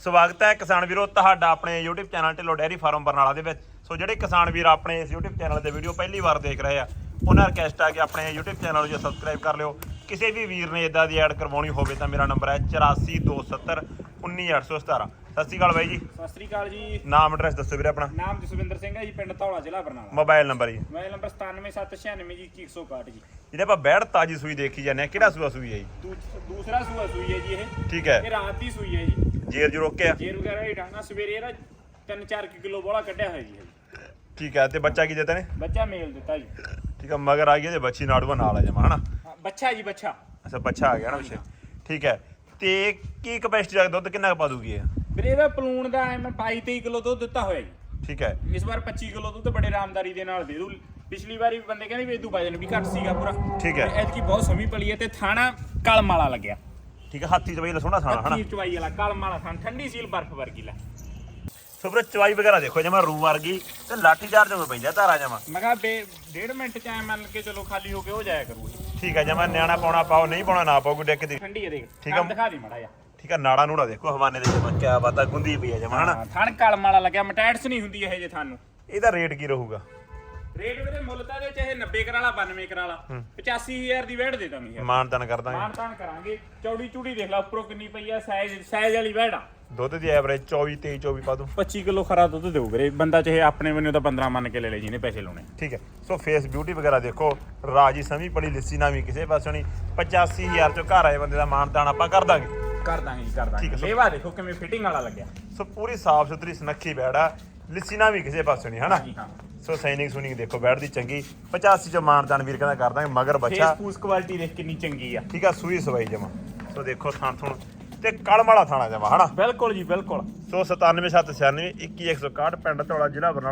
ਸਵਾਗਤ ਹੈ ਕਿਸਾਨ ਵੀਰੋ ਤੁਹਾਡਾ ਆਪਣੇ YouTube channel Dhillon dairy farm Barnala ਦੇ ਵਿੱਚ। ਸੋ ਜਿਹੜੇ ਕਿਸਾਨ ਵੀਰ ਆਪਣੇ ਇਸ YouTube ਚੈਨਲ ਤੇ ਵੀਡੀਓ ਪਹਿਲੀ ਵਾਰ ਦੇਖ ਰਹੇ ਆ ਉਹਨਾਂ ਰਿਕਵੈਸਟ ਆ ਕਿ ਆਪਣੇ YouTube ਚੈਨਲ ਨੂੰ ਸਬਸਕ੍ਰਾਈਬ ਕਰ ਲਿਓ। ਕਿਸੇ ਵੀ ਵੀਰ ਨੇ ਇਦਾਂ ਦੀ ਐਡ ਕਰਵਾਉਣੀ ਹੋਵੇ ਤਾਂ ਮੇਰਾ ਨੰਬਰ ਹੈ 8427 19817 ਸਤਿ ਸ਼੍ਰੀ ਅਕਾਲ ਬਾਈ ਜੀ। ਸਤਿ ਸ੍ਰੀ ਅਕਾਲ ਜੀ। ਨਾਮ ਐਡਰੈਸ ਦੱਸੋ ਵੀਰੇ ਆਪਣਾ। ਨਾਮ ਜਸਵਿੰਦਰ ਸਿੰਘ ਹੈ ਜੀ ਪਿੰਡ ਧੌਲਾ ਜ਼ਿਲ੍ਹਾ ਬਰਨਾਲਾ। ਮੋਬਾਈਲ ਨੰਬਰ ਜੀ। ਮੋਬਾਈਲ ਨੰਬਰ 97796 ਜੀ 2161 ਜੀ। ਜਿਹੜੇ ਆਪਾਂ ਬੈੜ ਤਾਜੀ ਸੂਈ ਦੇਖੀ ਜਾਂਦੇ ਆ। ਕਿਹੜਾ ਸੂਆ ਸੂਈ ਹੈ ਜੀ? ਦੂਸਰਾ ਸੂਆ ਸੂਈ ਹੈ ਜੀ ਇਹ। ਠੀਕ ਹੈ। ਇਹ ਰਾਤ ਦੀ ਸੂਈ ਹੈ ਜੀ। ਜੇਰ ਜੂ ਰੋਕਿਆ ਜੇਰ ਵਗੈਰਾ ਹੀ ਡਾਂਗਾ ਸਵੇਰੇ ਇਹਦਾ 3-4 ਕਿਲੋ ਬੋਲਾ ਕੱਢਿਆ ਹੋਇਆ ਜੀ। ਠੀਕ ਹੈ ਤੇ ਬੱਚਾ ਕੀ ਦਿੱਤਾ ਨੇ? ਬੱਚਾ ਮੇਲ ਦਿੱਤਾ ਜੀ। ਠੀਕ ਹੈ ਮਗਰ ਆ ਗਿਆ ਤੇ ਬੱਚੀ ਨਾੜੂਆ ਨਾਲ ਆ ਜਾਵਾ ਹਨਾ? ਬੱਚਾ ਜੀ ਬੱਚਾ। ਅੱਛਾ ਬੱਚਾ ਆ ਗਿਆ ਨਾ ਪਿੱਛੇ। ਠੀਕ ਹੈ ਤੇ ਕੀ ਕਪੈਸਿਟੀ ਦਾ ਦੁੱਧ? ਕਿੰਨਾ ਪਾ ਦੂਗੀ ਇਹ? ਵੀਰੇ ਇਹਦਾ ਪਲੂਣ ਦਾ ਐ ਮੈਂ 22-23 ਕਿਲੋ ਦੁੱਧ ਦਿੱਤਾ ਹੋਇਆ ਜੀ। ਠੀਕ ਹੈ। ਇਸ ਵਾਰ 25 ਕਿਲੋ ਦੁੱਧ ਬੜੇ ਆਰਾਮਦਾਰੀ ਦੇ ਨਾਲ ਦੇ ਦੂ। ਪਿਛਲੀ ਵਾਰੀ ਵੀ ਬੰਦੇ ਕਹਿੰਦੇ ਵੀ ਇਦੂ ਵਜਨ ਵੀ ਘੱਟ ਸੀਗਾ ਪੂਰਾ। ਠੀਕ ਹੈ। ਐਤਕੀ ਬਹੁਤ ਸਮੀ ਪਲੀ ਹੈ ਤੇ ਥਾਣਾ ਕਲਮ ਵਾਲਾ ਲੱਗਿਆ। ਠੀਕ ਹੈ ਹਾਥੀ ਚਵਾਈ ਦਾ ਸੋਹਣਾ ਥਾਣਾ ਹਨਾ? ਹੱਥੀ ਚਵਾਈ ਵਾਲਾ ਕਲਮ ਵਾਲਾ ਥਾਣ ਠੰਡੀ ਸੀਲ ਬਰਫ਼ ਵਰਗੀ ਲੈ। ਸੋ ਵੀਰੇ ਚਵਾਈ ਵਗੈਰਾ ਦੇਖੋ ਜਮਾ ਰੂ ਵਰਗੀ ਤੇ ਲਾਠੀ ਚਾਰ ਜਮਾ ਪੈਂਦਾ ਧਾਰਾ ਜਮਾ। ਮੈਂ ਕਿਹਾ ਬੇ ਡੇਢ ਮਿੰਟ ਚ ਐ ਮੰਨ ਕੇ ਚਲੋ ਖਾਲੀ ਹੋ ਕੇ ਉਹ ਜਾਇਆ ਕਰੂ ਠੀਕ ਹੈ ਜਮਾ ਨਿਆਣਾ ਪਾਉਣਾ ਪਾਓ ਨਹੀਂ ਪਾਉਣਾ ਨਾ ਪਾਓ ਕੋਈ ਡਿੱਕ ਦੀ। ਠੰਡੀ ਹੈ ਦੇਖ ਠੀਕ ਆ। ਕੰਮ ਦਿਖਾ ਦੀ ਮੜਾ ਜਾ ਠੀਕ ਹੈ ਨਾੜਾ ਨੂੜਾ ਦੇਖੋ ਹਵਾਨੇ ਦੇ ਜਮਾ ਕਿਆ ਬਾਤ ਆ ਗੁੰਦੀ ਪਈ ਹੈ ਜਮਾ ਹਨਾ? ਥਣ ਕਲਮ ਵਾਲਾ ਲੱਗਿਆ ਮਟੈਟਸ ਨਹੀਂ ਹੁੰਦੀ ਇਹ ਜੇ ਤੁਹਾਨੂੰ ਇਹਦਾ ਰੇਟ ਕੀ ਰਹੂਗਾ? ਰੇਟ ਵੀਰੇ ਮੁੱਲ ਤਾਂ ਇਹਦੇ ਚਾਹੇ 90 ਕਰਾਲਾ 92 ਕਰਾਲਾ 85000 ਦੀ ਵੇੜ ਦੇ ਦਾਂਗੇ ਯਾਰ। ਮਾਨ ਤਨ ਕਰ ਦਾਂਗੇ। ਮਾਨ ਤਾਨ ਕਰਾਂਗੇ। ਚੌੜੀ ਚੂੜੀ ਦੇਖ ਲੈ ਉੱਪਰੋਂ ਕਿੰਨੀ ਪਈ ਆ ਸਾਈਜ਼ ਸਾਈਜ਼ ਵਾਲੀ ਵੇੜ ਆ। ਦੁੱਧ ਦੀ ਐਵਰੇਜ 24 23 24 ਪਾ ਦੂੰ। 25 ਕਿਲੋ ਖਰਾ ਦੁੱਧ ਦੇਊ ਵੀਰੇ। ਬੰਦਾ ਚਾਹੇ ਆਪਣੇ ਮੈਨੂੰ ਤਾਂ 15 ਮੰਨ ਕੇ ਲੈ ਲੈ ਜਿਹਨੇ ਪੈਸੇ ਲਾਉਣੇ। ਠੀਕ ਹੈ। ਸੋ ਫੇਸ ਬਿਊਟੀ ਵਗੈਰਾ ਦੇਖੋ ਰਾਜੀ ਸਮੀ ਪੜੀ ਲਿੱਸੀ ਨਾ ਵੀ ਕਿਸੇ ਪਾਸੋਂ ਨਹੀਂ। 85000 ਚੋਂ ਘਰ ਆਏ ਬੰਦੇ ਦਾ ਮਾਨ ਤਾਨ ਆਪਾਂ ਕਰ ਦਾਂਗੇ। ਕਰ ਦਾਂਗੇ ਜੀ ਕਰ ਦਾਂਗੇ। ਲੇਵਾ ਦੇਖੋ ਕਿਵੇਂ ਫਿਟਿੰਗ ਵਾਲਾ ਲੱਗਿਆ। ਸੋ ਪੂਰੀ ਸਾਫ਼ ਸੁਥਰੀ ਸੁਨੱਖੀ ਬੈੜਾ ਲਿੱਸੀ ਨਾ ਵੀ ਕਿਸੇ ਪਾਸੋਂ ਨਹੀਂ ਹਨਾ? ਸੋ ਸਾਈਨਿੰਗ ਸੁਨਿੰਗ ਦੇਖੋ ਬੈੜ ਦੀ ਚੰਗੀ। 85 ਚ ਮਾਨਦਾਨ ਵੀਰ ਕਹਿੰਦਾ ਕਰ ਦਾਂਗੇ ਮਗਰ ਬੱਚਾ। ਫੇਸ ਫੂਸ ਕੁਆਲਿਟੀ ਦੇਖ ਕਿੰਨੀ ਚੰਗੀ ਆ। ਠੀਕ ਆ ਸੂਈ ਸਵਾਈ ਜਮਾ। ਸੋ ਦੇਖੋ ਥਾਂ ਥੁਣ ਤੇ ਕਲਮ ਵਾਲਾ ਥਾਣਾ ਜਮਾ ਹਨਾ? ਬਿਲਕੁਲ ਜੀ ਬਿਲਕੁਲ। ਸੋ 97796 21161 ਪਿੰਡ ਧੌਲਾ ਜ਼ਿਲ੍ਹਾ ਬਰਨਾਲਾ